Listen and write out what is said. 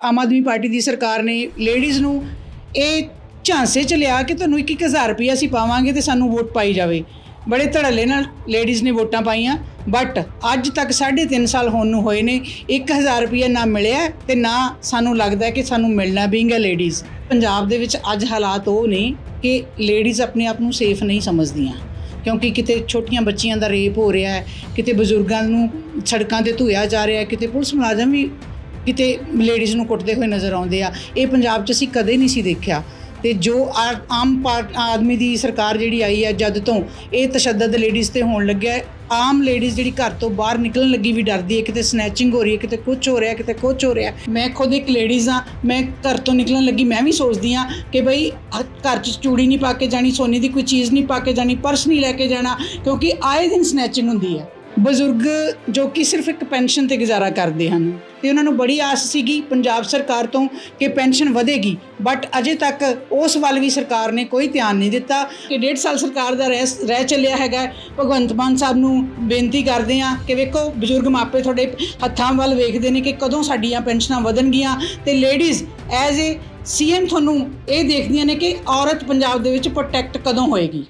Aam Aadmi party ਦੀ ਸਰਕਾਰ ਨੇ ladies ਨੂੰ ਇਹ ਝਾਂਸੇ ਚ ਲਿਆ ਕਿ ਤੁਹਾਨੂੰ 2-1000 ਰੁਪਏ ਅਸੀਂ ਪਾਵਾਂਗੇ ਤੇ ਸਾਨੂੰ ਵੋਟ ਪਾਈ ਜਾਵੇ। ਬੜੇ ਧੜੱਲੇ ਨਾਲ ਲੇਡੀਜ਼ ਨੇ ਵੋਟਾਂ ਪਾਈਆਂ ਬਟ ਅੱਜ ਤੱਕ 3.5 ਸਾਲ ਹੋਣ ਨੂੰ ਹੋਏ ਨੇ 1000 ਰੁਪਏ ਨਾ ਮਿਲਿਆ ਤੇ ਨਾ ਸਾਨੂੰ ਲੱਗਦਾ ਕਿ ਸਾਨੂੰ ਮਿਲਣਾ ਬੀਂਗ ਅ ਲੇਡੀਜ਼ ਪੰਜਾਬ ਦੇ ਵਿੱਚ ਅੱਜ ਹਾਲਾਤ ਉਹ ਨੇ ਕਿ ਲੇਡੀਜ਼ ਆਪਣੇ ਆਪ ਨੂੰ ਸੇਫ ਨਹੀਂ ਸਮਝਦੀਆਂ, ਕਿਉਂਕਿ ਕਿਤੇ ਛੋਟੀਆਂ ਬੱਚੀਆਂ ਦਾ ਰੇਪ ਹੋ ਰਿਹਾ ਹੈ, ਕਿਤੇ ਬਜ਼ੁਰਗਾਂ ਨੂੰ ਸੜਕਾਂ ਤੇ ਧੋਇਆ ਜਾ ਰਿਹਾ ਹੈ, ਕਿਤੇ ਪੁਲਿਸ ਮੁਲਾਜ਼ਮ ਵੀ ਕਿਤੇ ਲੇਡੀਜ਼ ਨੂੰ ਕੁੱਟਦੇ ਹੋਏ ਨਜ਼ਰ ਆਉਂਦੇ ਆ। ਇਹ ਪੰਜਾਬ 'ਚ ਅਸੀਂ ਕਦੇ ਨਹੀਂ ਸੀ ਦੇਖਿਆ। ਤੇ ਜੋ ਆਮ ਪਾਰਟ ਆਦਮੀ ਦੀ ਸਰਕਾਰ ਜਿਹੜੀ ਆਈ ਹੈ ਜਦ ਤੋਂ ਇਹ ਤਸ਼ੱਦਦ ਲੇਡੀਜ਼ ਤੇ ਹੋਣ ਲੱਗਿਆ ਆਮ ਲੇਡੀਜ਼ ਜਿਹੜੀ ਘਰ ਤੋਂ ਬਾਹਰ ਨਿਕਲਣ ਲੱਗੀ ਵੀ ਡਰਦੀ ਹੈ, ਕਿਤੇ ਸਨੈਚਿੰਗ ਹੋ ਰਹੀ ਹੈ, ਕਿਤੇ ਕੁਝ ਹੋ ਰਿਹਾ, ਕਿਤੇ ਕੁਝ ਹੋ ਰਿਹਾ। ਮੈਂ ਖੁਦ ਇੱਕ ਲੇਡੀਜ਼ ਆ ਮੈਂ ਘਰ ਤੋਂ ਨਿਕਲਣ ਲੱਗੀ, ਮੈਂ ਵੀ ਸੋਚਦੀ ਆ ਕਿ ਬਈ ਹ- ਘਰ 'ਚ ਚੂੜੀ ਨਹੀਂ ਪਾ ਕੇ ਜਾਣੀ, ਸੋਨੇ ਦੀ ਕੋਈ ਚੀਜ਼ ਨਹੀਂ ਪਾ ਕੇ ਜਾਣੀ ਪਰਸ ਨਹੀਂ ਲੈ ਕੇ ਜਾਣਾ, ਕਿਉਂਕਿ ਆਏ ਦਿਨ ਸਨੈਚਿੰਗ ਹੁੰਦੀ ਹੈ। ਬਜ਼ੁਰਗ ਜੋ ਕਿ ਸਿਰਫ ਇੱਕ ਪੈਨਸ਼ਨ ਤੇ ਗੁਜ਼ਾਰਾ ਕਰਦੇ ਹਨ। ਤੇ ਉਹਨਾਂ ਨੂੰ ਬੜੀ ਆਸ ਸੀਗੀ ਪੰਜਾਬ ਸਰਕਾਰ ਤੋਂ ਕਿ ਪੈਨਸ਼ਨ ਵਧੇਗੀ, ਬਟ ਅਜੇ ਤੱਕ ਉਸ ਵੱਲ ਵੀ ਸਰਕਾਰ ਨੇ ਕੋਈ ਧਿਆਨ ਨਹੀਂ ਦਿੱਤਾ ਕਿ ਡੇਢ ਸਾਲ ਸਰਕਾਰ ਦਾ ਰਹਿ ਰਹਿ ਚੱਲਿਆ ਹੈਗਾ। ਭਗਵੰਤ ਮਾਨ ਸਾਹਿਬ ਨੂੰ ਬੇਨਤੀ ਕਰਦੇ ਆ ਕਿ ਵੇਖੋ, ਬਜ਼ੁਰਗ ਮਾਪੇ ਤੁਹਾਡੇ ਹੱਥਾਂ ਵੱਲ ਵੇਖਦੇ ਨੇ ਕਿ ਕਦੋਂ ਸਾਡੀਆਂ ਪੈਨਸ਼ਨਾਂ ਵਧਣਗੀਆਂ। ਤੇ ਲੇਡੀਜ਼, ਐਜ਼ ਏ ਸੀਐਮ ਤੁਹਾਨੂੰ ਇਹ ਦੇਖਦੀਆਂ ਨੇ ਕਿ ਔਰਤ ਪੰਜਾਬ ਦੇ ਵਿੱਚ ਪ੍ਰੋਟੈਕਟ ਕਦੋਂ ਹੋਏਗੀ।